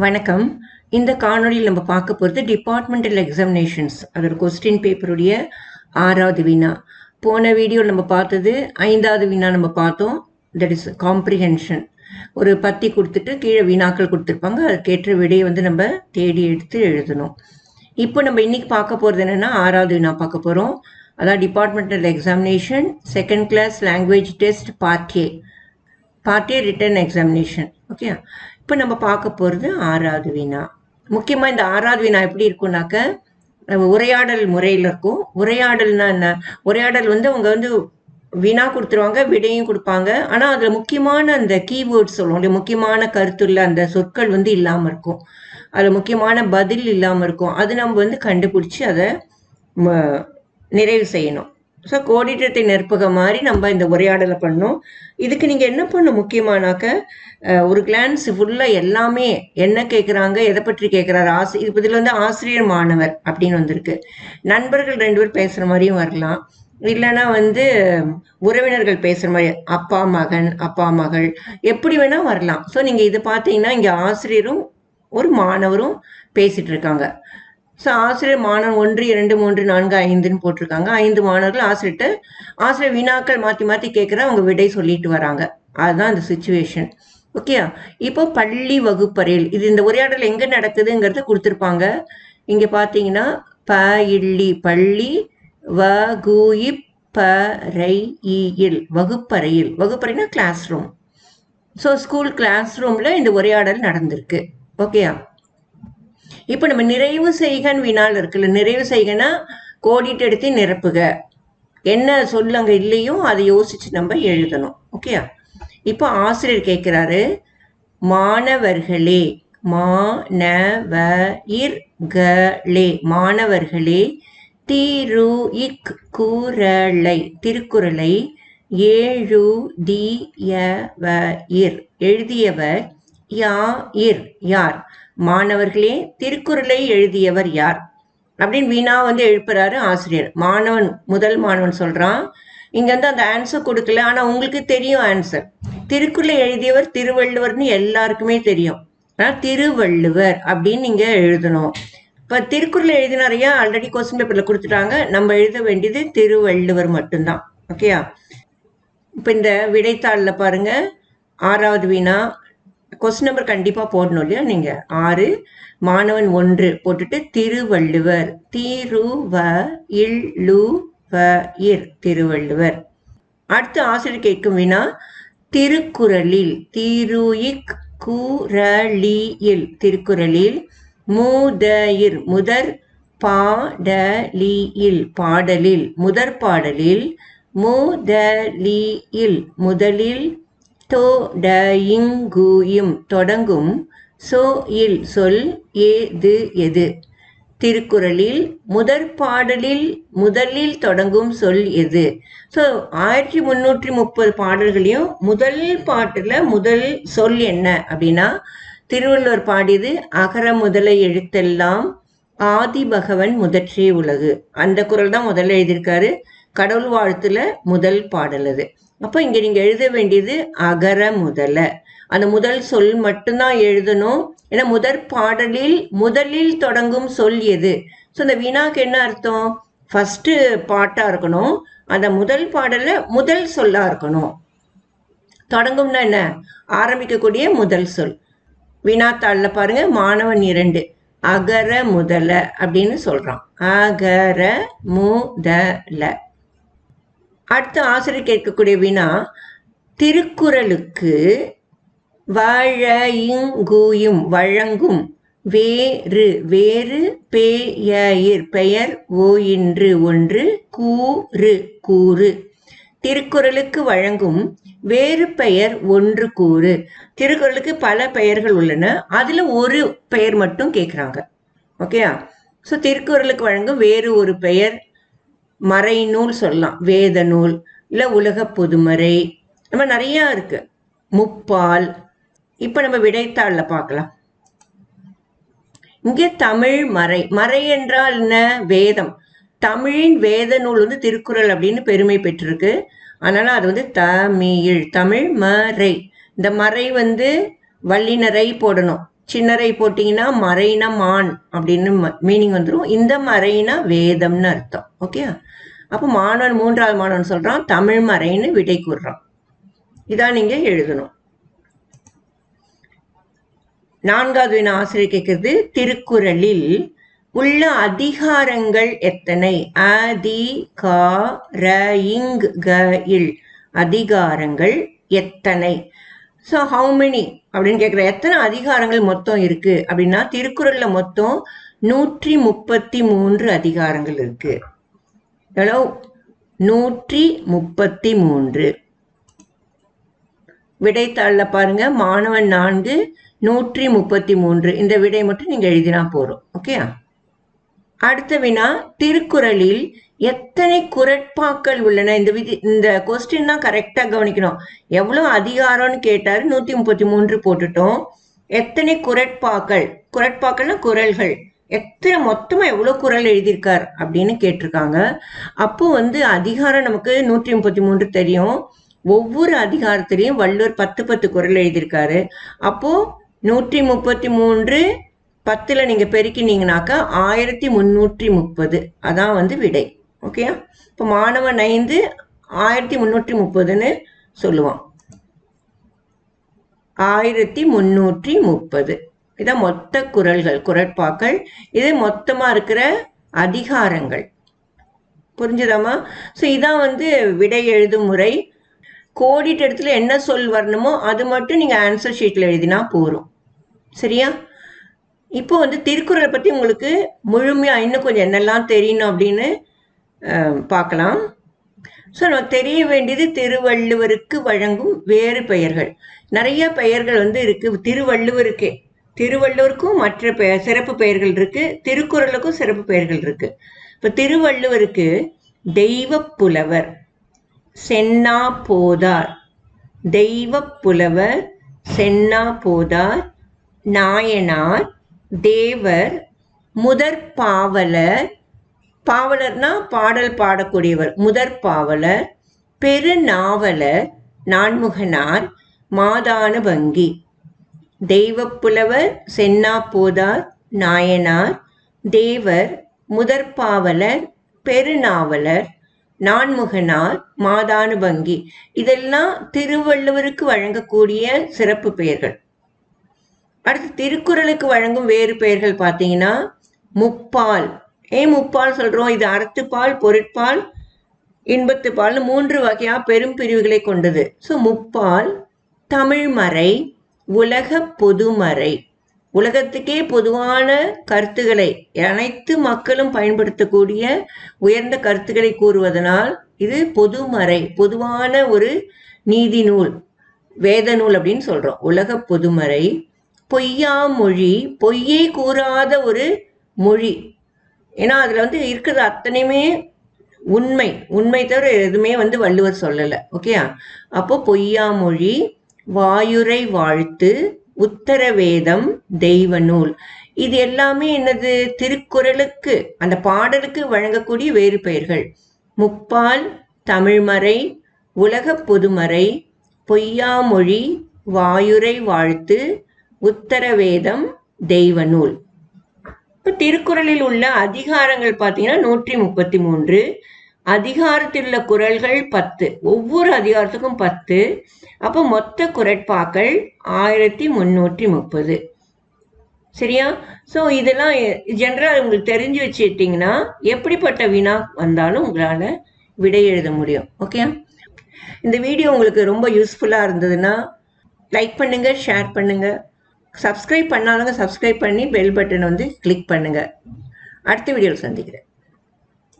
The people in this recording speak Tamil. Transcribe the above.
வணக்கம். இந்த காணொளியில் நம்ம பார்க்க போகிறது டிபார்ட்மெண்டல் எக்ஸாமினேஷன்ஸ் அதோட கொஸ்டின் பேப்பருடைய ஆறாவது வினா போன வீடியோ நம்ம பார்த்தது ஐந்தாவது வினா நம்ம பார்த்தோம். தட் இஸ் காம்ப்ரிஹென்ஷன் ஒரு பத்தி கொடுத்துட்டு கீழே வினாக்கள் கொடுத்துருப்பாங்க. அதுக்கேற்ற விடையை வந்து நம்ம தேடி எடுத்து எழுதணும். இப்போ நம்ம இன்னைக்கு பார்க்க போகிறது என்னென்னா ஆறாவது வினா பார்க்க போகிறோம் அதான் departmental examination second class language test part A part A written examination okay இப்போ நம்ம பார்க்க போகிறது ஆறாவது வினா. முக்கியமாக இந்த ஆறாவது வினா எப்படி இருக்கும்னாக்க உரையாடல் முறையில் இருக்கும். உரையாடல்னா என்ன? உரையாடல் வந்து அவங்க வந்து வினா கொடுத்துருவாங்க விடையும் கொடுப்பாங்க. ஆனால் அதில் முக்கியமான அந்த கீவேர்ட்ஸ் சொல்லுவோம் முக்கியமான கருத்துள்ள அந்த சொற்கள் வந்து இல்லாமல் இருக்கும். அதில் முக்கியமான பதில் இல்லாமல் இருக்கும். அது நம்ம வந்து கண்டுபிடிச்சி அதை நிறைவு செய்யணும். ஸோ கோடிட்டத்தை நெருப்புக மாதிரி நம்ம இந்த உரையாடலை பண்ணோம். இதுக்கு நீங்கள் என்ன பண்ணணும் முக்கியமானாக்க ஒரு கிளான்ஸ் ஃபுல்லாக எல்லாமே என்ன கேட்குறாங்க எதை பற்றி கேட்குறாரு ஆசி இது இதில் வந்து ஆசிரியர் மாணவர் அப்படின்னு வந்திருக்கு. நண்பர்கள் ரெண்டு பேர் பேசுகிற மாதிரியும் வரலாம். இல்லைன்னா வந்து உறவினர்கள் பேசுகிற மாதிரி அப்பா மகன் அப்பா மகள் எப்படி வேணால் வரலாம். ஸோ நீங்கள் இதை பார்த்தீங்கன்னா இங்கே ஆசிரியரும் ஒரு மாணவரும் பேசிகிட்டு இருக்காங்க. ஸோ ஆசிரியர் மாணவன் ஒன்று இரண்டு மூன்று நான்கு ஐந்துன்னு போட்டிருக்காங்க. ஐந்து மாணவர்கள் ஆசிரியர்கிட்ட ஆசிரியர் வினாக்கள் மாற்றி மாற்றி கேட்குற அவங்க விடை சொல்லிட்டு வராங்க. அதுதான் அந்த சுச்சுவேஷன் ஓகே இப்போ பள்ளி வகுப்பறையில் இது இந்த உரையாடல் எங்கே நடக்குதுங்கிறது கொடுத்துருப்பாங்க. இங்கே பார்த்தீங்கன்னா ப இல்லி பள்ளி வ கு வகுப்பறையில். வகுப்பறைனா class room so school class ரூமில் இந்த உரையாடல் நடந்திருக்கு. ஓகேயா இப்போ நம்ம நிறைவு செய்கன் வினால் இருக்குல்ல. நிறைவு செய்கனா கோடிட்டு எடுத்து நிரப்புக. என்ன சொல்லுங்க அங்கே இல்லையோ அதை யோசிச்சு நம்ம எழுதணும். ஓகே இப்போ ஆசிரியர் கேட்குறாரு மாணவர்களே மாணவர்களே மாணவர்களே திரு இக் குரலை திருக்குறளை ஏழு ஏழுதியவர் எழுதியவர் யார் யார்? மாணவர்களே திருக்குறளை எழுதியவர் யார்? அப்படின்னு வீணா வந்து எழுப்புறாரு ஆசிரியர். மாணவன் முதல் மாணவன் சொல்றான். இங்க வந்து அந்த ஆன்சர் கொடுக்கல. ஆனா உங்களுக்கு தெரியும் ஆன்சர் திருக்குறளை எழுதியவர் திருவள்ளுவர்னு எல்லாருக்குமே தெரியும். ஆனா திருவள்ளுவர் அப்படின்னு நீங்க எழுதணும். இப்ப திருக்குறளை எழுதினாரையா ஆல்ரெடி கொஸ்டின் பேப்பர்ல கொடுத்துட்டாங்க. நம்ம எழுத வேண்டியது திருவள்ளுவர் மட்டும்தான். ஓகேயா இப்போ இந்த விடைத்தாளில் பாருங்க. ஆறாவது வீணா. கொஸ்டின் நம்பர் கண்டிப்பாக போடணும் இல்லையா நீங்கள் ஆறு மாணவன் ஒன்று போட்டுட்டு திருவள்ளுவர். திருவ இல்லு வ இர் திருவள்ளுவர். அடுத்து ஆசிரியர் கேட்கும் வினா திருக்குறளில் திருயிக் குரலியில் திருக்குறளில் மூதயிர் முதற் பாடலியில் பாடலில் முதற் பாடலில் முதலியில் முதலில் தொடங்குயும் தொடங்கும். சோ இல் சொல் ஏது எது. திருக்குறளில் முதற் பாடலில் முதலில் தொடங்கும் சொல் எது. ஸோ ஆயிரத்தி முந்நூற்றி முப்பது பாடல்களையும் முதல் பாட்டில் முதல் சொல் என்ன அப்படின்னா திருவள்ளுவர் பாடியது அகர முதல எழுத்தெல்லாம் ஆதி பகவன் முதற்றே உலகு. அந்த குரல் தான் முதல்ல எழுதியிருக்காரு. கடவுள் வாழ்த்துல முதல் பாடல் அது. அப்போ இங்க நீங்க எழுத வேண்டியது அகர முதல. அந்த முதல் சொல் மட்டும்தான் எழுதணும். ஏன்னா முதற் பாடலில் முதலில் தொடங்கும் சொல் எது? ஸோ இந்த வினாக்கு என்ன அர்த்தம்? ஃபஸ்ட்டு பாட்டாக இருக்கணும். அந்த முதல் பாடலில் முதல் சொல்லா இருக்கணும். தொடங்கும்னா என்ன? ஆரம்பிக்கக்கூடிய முதல் சொல். வினாத்தாளில் பாருங்க மாணவன் இரண்டு. அகர முதல அப்படின்னு சொல்கிறான் அகர முதல. அடுத்து ஆசிரியர் கேட்கக்கூடிய வினா திருக்குறளுக்கு வழங்குயும் வழங்கும் வேறு வேறு பெயர் பெயர் ஓயின்று ஒன்று கூறு கூறு. திருக்குறளுக்கு வழங்கும் வேறு பெயர் ஒன்று கூறு. திருக்குறளுக்கு பல பெயர்கள் உள்ளன. அதில் ஒரு பெயர் மட்டும் கேட்குறாங்க ஓகேயா? ஸோ திருக்குறளுக்கு வழங்கும் வேறு ஒரு பெயர் மறைநூல் சொல்லலாம். வேத நூல் இல்லை உலக பொதுமறை. நம்ம நிறையா இருக்கு. முப்பால். இப்போ நம்ம விடைத்தாளில் பார்க்கலாம். இங்கே தமிழ் மறை. மறை என்றால் என்ன? வேதம். தமிழின் வேத நூல் வந்து திருக்குறள் அப்படின்னு பெருமை பெற்றிருக்கு. அதனால அது வந்து தமிழ். தமிழ் மறை. இந்த மறை வந்து வல்லினரை போடணும். சின்னரை போட்டிங்கன்னா மறைனா மான் அப்படின்னு மீனிங் வந்துடும் இந்த மறைனா வேதம்னு அர்த்தம். ஓகே அப்போ மாணவன் மூன்றாவது மாணவன் சொல்றான் தமிழ் மறைன்னு விடை கூறுறான். இதான் நீங்க எழுதணும். நான்காவது வினா ஆசிரியர் கேட்கிறது திருக்குறளில் உள்ள அதிகாரங்கள் எத்தனை? அதி க ர இங் க இல் அதிகாரங்கள் எத்தனை? ஸோ ஹவு மெனி அப்படின்னு கேட்குற எத்தனை அதிகாரங்கள் மொத்தம் இருக்கு? அப்படின்னா திருக்குறள்ல மொத்தம் நூற்றி முப்பத்தி மூன்று அதிகாரங்கள் இருக்கு. எவ்வளோ நூற்றி முப்பத்தி மூன்று விடைத்தாளில் பாருங்க. மாணவன் நான்கு நூற்றி முப்பத்தி மூன்று இந்த விடை மட்டும் நீங்க எழுதினா போறோம் ஓகே அடுத்த வினா திருக்குறளில் எத்தனை குரட்பாக்கள் உள்ளன? இந்த விதி இந்த கொஸ்டின் தான் கரெக்டா கவனிக்கணும். எவ்வளவு அதிகாரம்னு கேட்டாரு நூத்தி முப்பத்தி மூன்று போட்டுட்டோம். எத்தனை குரட்பாக்கள்? குரட்பாக்கள்னா குரல்கள். எத்தனை மொத்தமா எவ்வளவு குரல் எழுதியிருக்கார் அப்படின்னு கேட்டிருக்காங்க. அப்போ வந்து அதிகாரம் நமக்கு நூற்றி முப்பத்தி மூன்று தெரியும். ஒவ்வொரு அதிகாரத்திலையும் வள்ளுவர் பத்து பத்து குரல் எழுதியிருக்காரு. அப்போ நூற்றி முப்பத்தி மூன்று பத்துல நீங்க பெருக்கினீங்கனாக்கா ஆயிரத்தி முன்னூற்றி முப்பது. அதான் வந்து விடை. ஓகே இப்போ மாணவன் ஐந்து ஆயிரத்தி முன்னூற்றி முப்பதுன்னு சொல்லுவான். ஆயிரத்தி முன்னூற்றி முப்பது. இதான் மொத்த குரல்கள் குரட்பாக்கள். இது மொத்தமாக இருக்கிற அதிகாரங்கள். புரிஞ்சுதாமா ஸோ இதான் வந்து விடை எழுதும் முறை. கோடிட்ட இடத்துல என்ன சொல் வரணுமோ அது மட்டும் நீங்கள் ஆன்சர் ஷீட்டில் எழுதினா போதும். சரியா? இப்போ வந்து திருக்குறளை பற்றி உங்களுக்கு முழுமையாக இன்னும் கொஞ்சம் என்னெல்லாம் தெரியணும் அப்படின்னு பார்க்கலாம். ஸோ நமக்கு தெரிய வேண்டியது திருவள்ளுவருக்கு வழங்கும் வேறு பெயர்கள். நிறைய பெயர்கள் வந்து இருக்கு. திருவள்ளுவருக்கே. திருவள்ளுவருக்கும் மற்ற பெயர் சிறப்பு பெயர்கள் இருக்கு. திருக்குறளுக்கும் சிறப்பு பெயர்கள் இருக்கு. இப்போ திருவள்ளுவருக்கு தெய்வ புலவர் சென்னா போதார். தெய்வ புலவர் சென்னா போதார் நாயனார் தேவர் முதற் பாவலர் பாவலர்னா பாடல் பாடக்கூடியவர். முதற் பாவலர் பெருநாவலர் நான்முகனார் மாதான வங்கி தெய்வப்புலவர் சென்னா போதார் நாயனார். தேவர் முதற்பாவலர் பெருநாவலர் நான்முகனார் மாதானுபங்கி இதெல்லாம் திருவள்ளுவருக்கு வழங்கக்கூடிய சிறப்பு பெயர்கள். அடுத்து திருக்குறளுக்கு வழங்கும் வேறு பெயர்கள் பார்த்தீங்கன்னா முப்பால். ஏன் முப்பால் சொல்றோம் இது அறத்துப்பால் பொருட்பால் இன்பத்துப்பால்னு மூன்று வகையா பெரும் பிரிவுகளை கொண்டது. ஸோ முப்பால் தமிழ்மறை உலக பொதுமறை உலகத்துக்கே பொதுவான கருத்துக்களை அனைத்து மக்களும் பயன்படுத்தக்கூடிய உயர்ந்த கருத்துக்களை கூறுவதனால் இது பொதுமறை பொதுவான ஒரு நீதி நூல் வேத நூல் அப்படின்னு சொல்றோம். உலக பொதுமறை பொய்யா மொழி பொய்யை கூறாத ஒரு மொழி ஏன்னா அதுல வந்து இருக்கிறது அத்தனையுமே உண்மை. உண்மை தவிர எதுவுமே வந்து வள்ளுவர் சொல்லல. ஓகேயா? அப்போ பொய்யாமொழி வாயுரை வாழ்த்து உத்தரவேதம் தெய்வ நூல். இது எல்லாமே என்னது? திருக்குறளுக்கு அந்த பாடலுக்கு வழங்கக்கூடிய வேறு பெயர்கள். முப்பால் தமிழ்மறை உலக பொதுமறை பொய்யாமொழி வாயுரை வாழ்த்து உத்தரவேதம் தெய்வ நூல். இப்போ திருக்குறளில் உள்ள அதிகாரங்கள் பார்த்தீங்கன்னா நூற்றி முப்பத்தி மூன்று அதிகாரத்தில் உள்ள குரல்கள் பத்து ஒவ்வொரு அதிகாரத்துக்கும் பத்து. அப்போ மொத்த குரட்பாக்கள் ஆயிரத்தி முன்னூற்றி முப்பது. சரியா? ஸோ இதெல்லாம் ஜென்ரலாக உங்களுக்கு தெரிஞ்சு வச்சுக்கிட்டிங்கன்னா எப்படிப்பட்ட வினா வந்தாலும் உங்களால் விடை எழுத முடியும். ஓகே இந்த வீடியோ உங்களுக்கு ரொம்ப யூஸ்ஃபுல்லாக இருந்ததுன்னா லைக் பண்ணுங்கள் ஷேர் பண்ணுங்கள் சப்ஸ்கிரைப் பண்ணாதவங்க சப்ஸ்கிரைப் பண்ணி பெல் பட்டன் வந்து கிளிக் பண்ணுங்கள் அடுத்த வீடியோவில் சந்திக்கிறேன்.